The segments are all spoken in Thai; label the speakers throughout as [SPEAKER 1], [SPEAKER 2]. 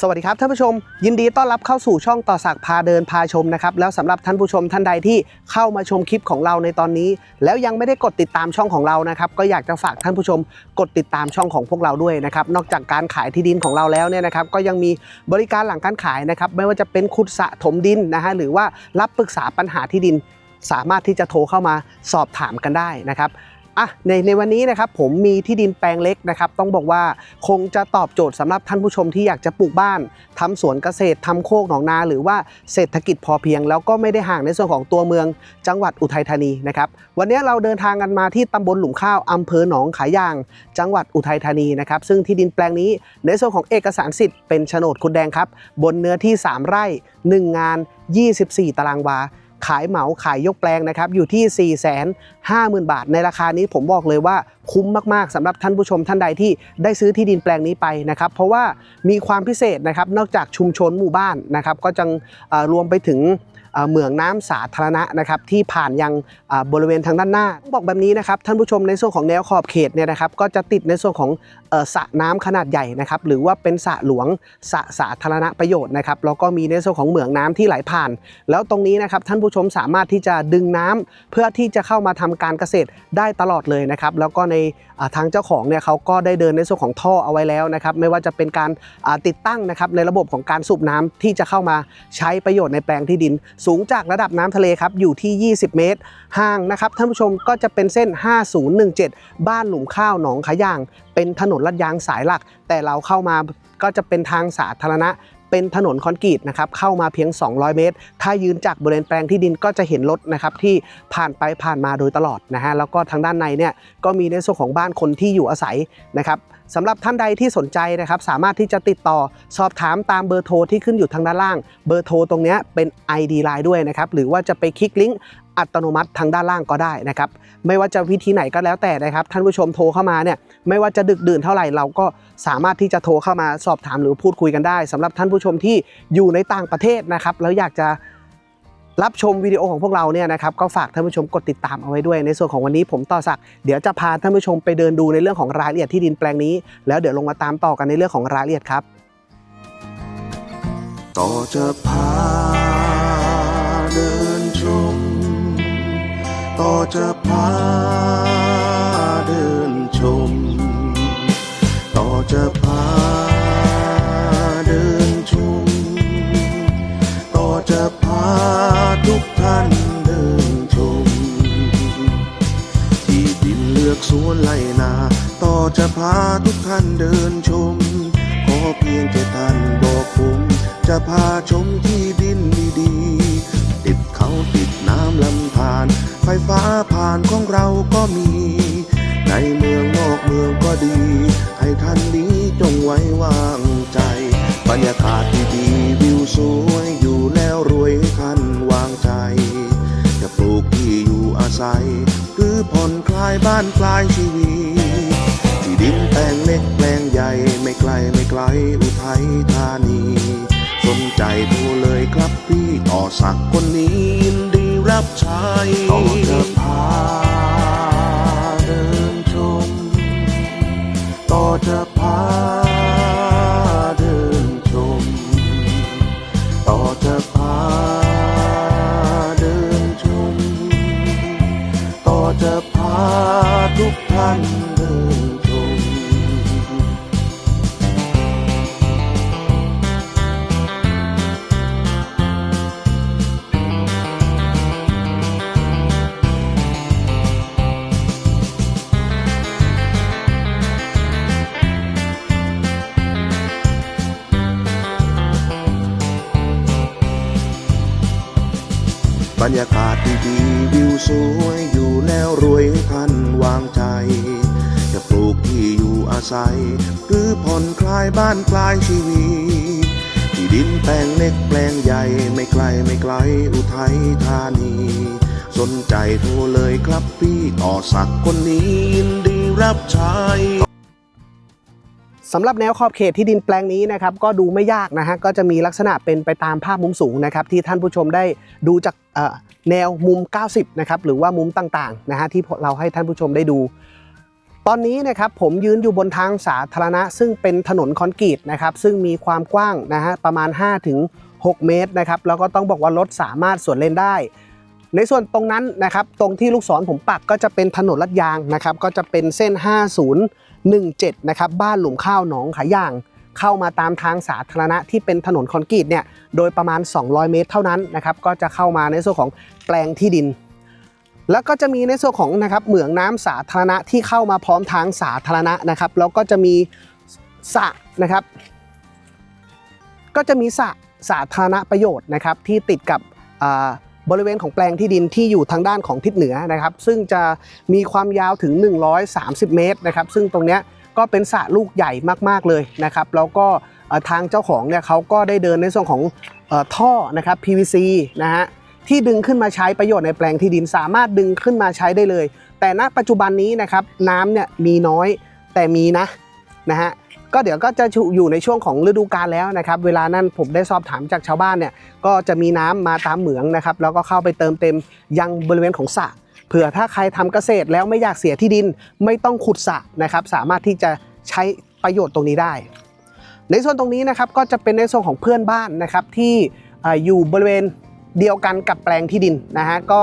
[SPEAKER 1] สวัสดีครับท่านผู้ชม ยินดีต้อนรับเข้าสู่ช่องต่อสักพาเดินพาชมนะครับแล้วสำหรับท่านผู้ชมท่านใดที่เข้ามาชมคลิปของเราในตอนนี้ แล้วยังไม่ได้กดติดตามช่องของเรานะครับก็อยากจะฝากท่านผู้ชมกดติดตามช่องของพวกเราด้วยนะครับนอกจากการขายที่ดินของเราแล้วเนี่ยนะครับก็ยังมีบริการหลังการขายนะครับไม่ว่าจะเป็นขุดสะถมดินนะฮะหรือว่ารับปรึกษาปัญหาที่ดิน สามารถที่จะโทรเข้ามาสอบถามกันได้นะครับ อะในในวันนี้นะครับผมมีที่ดินแปลงเล็กนะครับ ต้องบอกว่าคงจะตอบโจทย์สำหรับท่านผู้ชมที่อยากจะปลูกบ้านทำสวนเกษตรทำโคกหนองนาหรือว่าเศรษฐกิจพอเพียง แล้วก็ไม่ได้ห่างในส่วนของตัวเมือง จังหวัดอุทัยธานีนะครับวันนี้เราเดินทางกันมาที่ตำบลหลุมข้าวอำเภอหนองขายาง จังหวัดอุทัยธานีนะครับซึ่งที่ดินแปลงนี้ในส่วนของเอกสารสิทธิ์เป็นโฉนดคุณแดงครับบนเนื้อที่ 3 ไร่ 1 งาน 24 ตารางวา ขายเหมาขายยกแปลงนะครับอยู่ที่ 4 5 0 0 0 0 บาท ในราคานี้ผมบอกเลยว่าคุ้มมากๆสำหรับท่านผู้ชมท่านใดที่ได้ซื้อที่ดินแปลงนี้ไปนะครับเพราะว่ามีความพิเศษนะครับนอกจากชุมชนหมู่บ้านนะครับก็จะรวมไปถึงเหมืองน้ำสาธารณะนะครับที่ผ่านยังบริเวณทางด้านหน้า บอกแบบนี้นะครับท่านผู้ชมในส่วนของแนวขอบเขตเนี่ยนะครับก็จะติดในส่วนของสระน้ำขนาดใหญ่นะครับหรือว่าเป็นสระหลวงสระสาธารณประโยชน์นะครับแล้วก็มีในส่วนของเหมืองน้ำที่ไหลผ่าน แล้วตรงนี้นะครับท่านผู้ชมสามารถที่จะดึงน้ำเพื่อที่จะเข้ามาทำการเกษตรได้ตลอดเลยนะครับแล้วก็ในทางเจ้าของเนี่ยเขาก็ได้เดินในส่วนของท่อเอาไว้แล้วนะครับไม่ว่าจะเป็นการติดตั้งนะครับในระบบของการสูบน้ำที่จะเข้ามาใช้ประโยชน์ในแปลงที่ดิน สูงจากระดับน้ำทะเลครับอยู่ที่ 20 เมตรห่างนะครับท่านผู้ชมก็จะเป็นเส้น 5017 บ้านหลุมข้าวหนองขะย่าง เป็นถนนลาดยางสายหลัก แต่เราเข้ามาก็จะเป็นทางสาธารณะ เป็นถนนคอนกรีตนะครับเข้ามาเพียง 200 เมตร ถ้ายืนจากบริเวณแปลงที่ดินก็จะเห็นรถนะครับที่ผ่านไปผ่านมาโดยตลอดนะฮะแล้วก็ทางด้านในเนี่ยก็มีในส่วนของบ้านคนที่อยู่อาศัยนะครับ สำหรับท่านใดที่สนใจนะครับสามารถที่จะติดต่อสอบถามตามเบอร์โทรที่ขึ้นอยู่ทางด้านล่าง เบอร์โทรตรงนี้เป็น ID Line ด้วยนะครับหรือว่าจะไปคลิกลิงก์อัตโนมัติทางด้านล่างก็ได้นะครับไม่ว่าจะวิธีไหนก็แล้วแต่นะครับ ท่านผู้ชมโทรเข้ามาเนี่ยไม่ว่าจะดึกดื่นเท่าไหร่เราก็สามารถที่จะโทรเข้ามาสอบถามหรือพูดคุยกันได้สำหรับท่านผู้ชมที่อยู่ในต่างประเทศนะครับแล้วอยากจะ รับชมวิดีโอของพวกเราเนี่ยนะครับก็ฝากท่านผู้ชมกดติดตามเอาไว้ด้วย ในส่วนของวันนี้ผมต่อศักเดี๋ยวจะพาท่านผู้ชมไปเดินดูในเรื่องของรายละเอียดที่ดินแปลงนี้ แล้วเดี๋ยวลงมาตามต่อกันในเรื่องของรายละเอียดครับ
[SPEAKER 2] ต่อจะพาเดินชม ต่อจะพาเดินชม ต่อจะานเดินชม ขอเพียงแค่ท่านบอกผม จะพาชมที่ดินดีๆติดเขาติดน้ำลำธาร ไฟฟ้าผ่านของเราก็มี ในเมืองนอกเมืองก็ดี ให้ท่านนี้จงไว้วางใจ บรรยากาศดีๆวิวสวยอยู่แล้วรวยให้ท่านวางใจ จะปลูกที่อยู่อาศัย หรือผ่อนคลายบ้านปลายชีวิตที่ดินแปลงเล็กแปลง ใหญ่ไม่ไกลไม่ไกลอุทัยธานีสนใจโทรเลยครับพี่ต่อสักคนนี้ยินดีรับใช้ต่อจะพาเดินชมต่อจะพาเดินชมต่อจะพาเดินชมต่อจะพาทุกท่าน บรรยากาศดีๆวิวสวยอยู่แล้วรวยให้ท่านวางใจ จะปลูกที่อยู่อาศัย หรือผ่อนคลายบ้านปลายชีวิตที่ดินแปลงเล็กแปลงใหญ่ไม่ไกลไม่ไกลอุทัยธานี สนใจโทรเลยครับพี่ต่อสักคนนี้ยินดีรับใช้
[SPEAKER 1] สำหรับแนวขอบเขตที่ดินแปลงนี้นะครับก็ดูไม่ยากนะฮะก็จะมีลักษณะเป็นไปตามภาพมุมสูงนะครับที่ท่านผู้ชมได้ดูจากแนวมุม 90นะครับหรือว่ามุมต่างๆนะฮะที่เราให้ท่านผู้ชมได้ดู ตอนนี้นะครับผมยืนอยู่บนทางสาธารณะ ซึ่งเป็นถนนคอนกรีตนะครับซึ่งมีความกว้างนะฮะประมาณ 5-6 เมตรนะครับแล้วก็ต้องบอกว่ารถสามารถสวนเลนได้ในส่วนตรงนั้นนะครับตรงที่ลูกศรผมปักก็จะเป็นถนนลาดยางนะครับก็จะเป็นเส้น 17นะครับบ้านหลุมข้าวหนองขายาง เข้ามาตามทางสาธารณะที่เป็นถนนคอนกรีตเนี่ยโดยประมาณ 200 เมตรเท่านั้นนะครับก็จะเข้ามาในส่วนของแปลงที่ดิน แล้วก็จะมีในส่วนของนะครับเหมืองน้ำสาธารณะที่เข้ามาพร้อมทางสาธารณะนะครับแล้วก็จะมีสระนะครับ ก็จะมีสระสาธารณประโยชน์นะครับที่ติดกับอ่า บริเวณของแปลงที่ดินที่อยู่ทางด้านของทิศเหนือนะครับ ซึ่งจะมีความยาวถึง 130 เมตรนะครับ ซึ่งตรงนี้ก็เป็นสระลูกใหญ่มากๆเลยนะครับ แล้วก็ทางเจ้าของเนี่ยเขาก็ได้เดินในส่วนของออท่อนะครับ PVC นะฮะที่ดึงขึ้นมาใช้ประโยชน์ในแปลงที่ดินสามารถดึงขึ้นมาใช้ได้เลย แต่ณปัจจุบันนี้นะครับน้ำเนี่ยมีน้อยแต่มีนะนะฮะ ก็เดี๋ยวก็จะอยู่ในช่วงของฤดูกาลแล้วนะครับ เวลานั้นผมได้สอบถามจากชาวบ้านเนี่ยก็จะมีน้ำมาตามเหมืองนะครับ แล้วก็เข้าไปเติมเต็มยังบริเวณของสระเผื่อถ้าใครทำเกษตรแล้วไม่อยากเสียที่ดินไม่ต้องขุดสระนะครับ สามารถที่จะใช้ประโยชน์ตรงนี้ได้ ในส่วนตรงนี้นะครับก็จะเป็นในส่วนของเพื่อนบ้านนะครับที่เอ่ออยู่บริเวณเดียวกันกับแปลงที่ดินนะฮะก็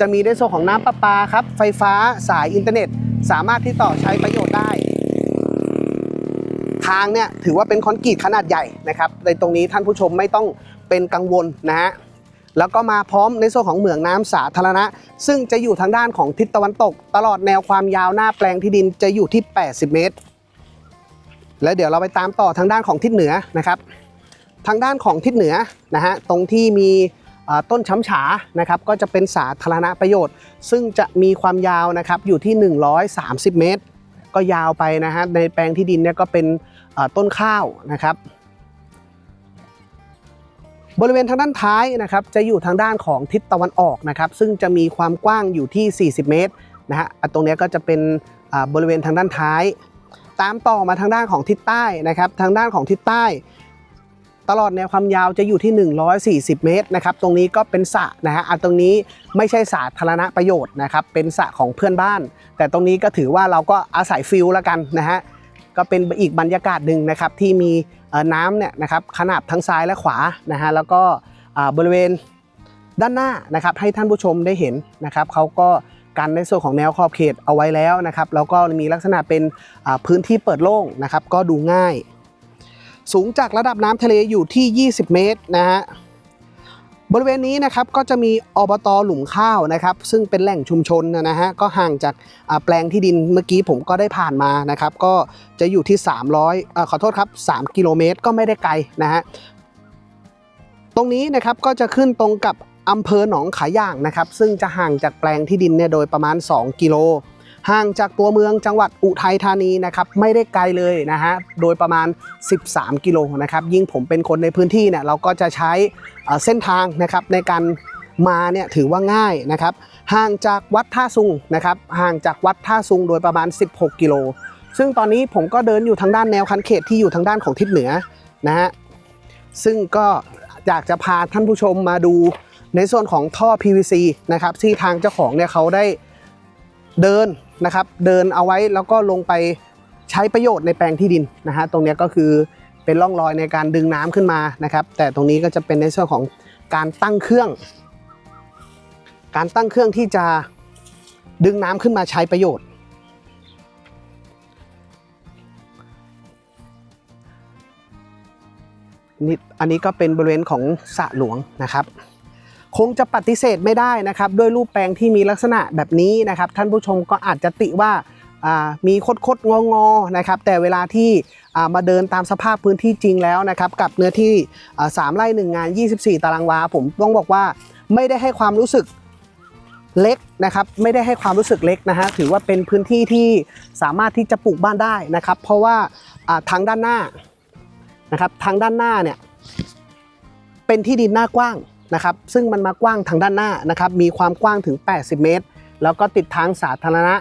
[SPEAKER 1] จะมีในส่วนของน้ำประปาครับไฟฟ้าสายอินเทอร์เน็ต สามารถที่ต่อใช้ประโยชน์ได้ ทางเนี่ยถือว่าเป็นคอนกรีตขนาดใหญ่นะครับในตรงนี้ท่านผู้ชมไม่ต้องเป็นกังวลนะฮะแล้วก็มาพร้อมในส่วนของเหมืองน้ำสาธารณะ ซึ่งจะอยู่ทางด้านของทิศตะวันตก ตลอดแนวความยาวหน้าแปลงที่ดินจะอยู่ที่ 80 เมตร แล้วเดี๋ยวเราไปตามต่อทางด้านของทิศเหนือนะครับ ทางด้านของทิศเหนือนะฮะตรงที่มีต้นช้ำฉานะครับก็จะเป็นสาธารณประโยชน์ ซึ่งจะมีความยาวนะครับอยู่ที่ 130 เมตร ก็ยาวไปนะฮะในแปลงที่ดินเนี่ยก็เป็นต้นข้าวนะครับ บริเวณทางด้านท้ายนะครับ จะอยู่ทางด้านของทิศตะวันออกนะครับ ซึ่งจะมีความกว้างอยู่ที่ 40 เมตรนะฮะตรงนี้ก็จะเป็นบริเวณทางด้านท้าย ตามต่อมาทางด้านของทิศใต้นะครับ ทางด้านของทิศใต้ ตลอดแนวความยาวจะอยู่ที่ 140 เมตรนะครับตรงนี้ก็เป็นสระนะฮะอะตรงนี้ไม่ใช่สาธารณประโยชน์นะครับเป็นสระของเพื่อนบ้าน แต่ตรงนี้ก็ถือว่าเราก็อาศัยฟิลแล้วกันนะฮะก็เป็นอีกบรรยากาศหนึ่งนะครับที่มีน้ำเนี่ยนะครับขนาบทั้งซ้ายและขวานะฮะแล้วก็บริเวณด้านหน้านะครับให้ท่านผู้ชมได้เห็นนะครับเขาก็กันในส่วนของแนวขอบเขตเอาไว้แล้วนะครับแล้วก็มีลักษณะเป็นพื้นที่เปิดโล่งนะครับก็ดูง่าย สูงจากระดับน้ำทะเลอยู่ที่ 20 เมตรนะฮะบริเวณนี้นะครับก็จะมีอบตหลุมข้าวนะครับ ซึ่งเป็นแหล่งชุมชนนะฮะก็ห่างจากแปลงที่ดินเมื่อกี้ผมก็ได้ผ่านมานะครับ ก็จะอยู่ที่ 300เอ่อขอโทษครับ 3 กิโลเมตรก็ไม่ได้ไกลนะฮะตรงนี้นะครับก็จะขึ้นตรงกับอำเภอหนองขาย่างนะครับ ซึ่งจะห่างจากแปลงที่ดินเนี่ยโดยประมาณ 2 กิโล ห่างจากตัวเมืองจังหวัดอุทัยธานีนะครับไม่ได้ไกลเลยนะฮะโดยประมาณ 13 กิโลนะครับยิ่งผมเป็นคนในพื้นที่เนี่ยเราก็จะใช้เส้นทางนะครับในการมาเนี่ยถือว่าง่ายนะครับห่างจากวัดท่าซุงนะครับห่างจากวัดท่าซุงโดยประมาณ 16 กิโล ซึ่งตอนนี้ผมก็เดินอยู่ทางด้านแนวคันเขตที่อยู่ทางด้านของทิศเหนือนะฮะซึ่งก็อยากจะพาท่านผู้ชมมาดูในส่วนของท่อ PVC นะครับที่ทางเจ้าของเนี่ยเขาได้เดิน นะครับเดินเอาไว้แล้วก็ลงไปใช้ประโยชน์ในแปลงที่ดินนะฮะตรงนี้ก็คือเป็นร่องรอยในการดึงน้ำขึ้นมานะครับ แต่ตรงนี้ก็จะเป็นในส่วนของการตั้งเครื่อง การตั้งเครื่องที่จะดึงน้ำขึ้นมาใช้ประโยชน์ นี่อันนี้ก็เป็นบริเวณของสระหลวงนะครับ คงจะปฏิเสธไม่ได้นะครับ ด้วยรูปแปลงที่มีลักษณะแบบนี้นะครับ ท่านผู้ชมก็อาจจะติว่ามีคดคดงองอๆนะครับ แต่เวลาที่มาเดินตามสภาพพื้นที่จริงแล้วนะครับ กับเนื้อที่อ่าสามไร่หนึ่งงาน 24 ตารางวา ผมต้องบอกว่าไม่ได้ให้ความรู้สึกเล็กนะครับ ไม่ได้ให้ความรู้สึกเล็กนะฮะถือว่าเป็นพื้นที่ที่สามารถที่จะปลูกบ้านได้นะครับ เพราะว่าทางด้านหน้านะครับทางด้านหน้าเนี่ยเป็นที่ดินหน้ากว้าง นะครับซึ่งมันมากว้างทางด้านหน้านะครับมีความกว้างถึง 80 เมตร แล้วก็ติดทางสาธารณะ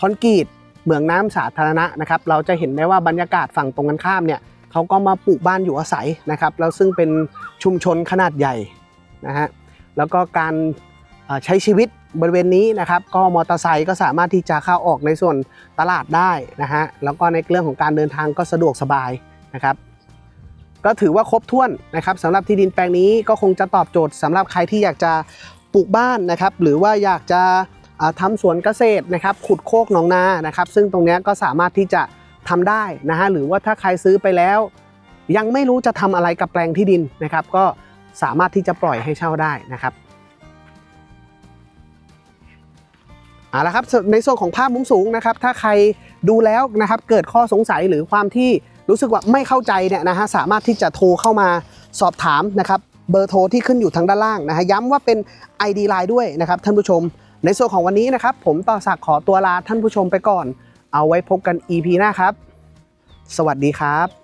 [SPEAKER 1] คอนกรีตเหมืองน้ำสาธารณะนะครับเราจะเห็นได้ว่าบรรยากาศฝั่งตรงกันข้ามเนี่ยเขาก็มาปลูกบ้านอยู่อาศัยนะครับแล้วซึ่งเป็นชุมชนขนาดใหญ่นะฮะแล้วก็การใช้ชีวิตบริเวณนี้นะครับก็มอเตอร์ไซค์ก็สามารถที่จะเข้าออกในส่วนตลาดได้นะฮะแล้วก็ในเรื่องของการเดินทางก็สะดวกสบายนะครับ ก็ถือว่าครบถ้วนนะครับสำหรับที่ดินแปลงนี้ก็คงจะตอบโจทย์สำหรับใครที่อยากจะปลูกบ้านนะครับหรือว่าอยากจะอ่าทำสวนเกษตรนะครับขุดโคกหนองนานะครับ ซึ่งตรงนี้ก็สามารถที่จะทำได้นะฮะหรือว่าถ้าใครซื้อไปแล้ว ยังไม่รู้จะทำอะไรกับแปลงที่ดินนะครับ ก็สามารถที่จะปล่อยให้เช่าได้นะครับเอาละครับในส่วนของภาพมุมสูงนะครับ ถ้าใครดูแล้วนะครับเกิดข้อสงสัยหรือความที่ รู้สึกว่าไม่เข้าใจเนี่ยนะฮะสามารถที่จะโทรเข้ามาสอบถามนะครับเบอร์โทรที่ขึ้นอยู่ทางด้านล่างนะฮะย้ำว่าเป็น ID Line ด้วยนะครับท่านผู้ชม ในส่วนของวันนี้นะครับ ผมต่อสักขอตัวลาท่านผู้ชมไปก่อน เอาไว้พบกัน EP หน้าครับ สวัสดีครับ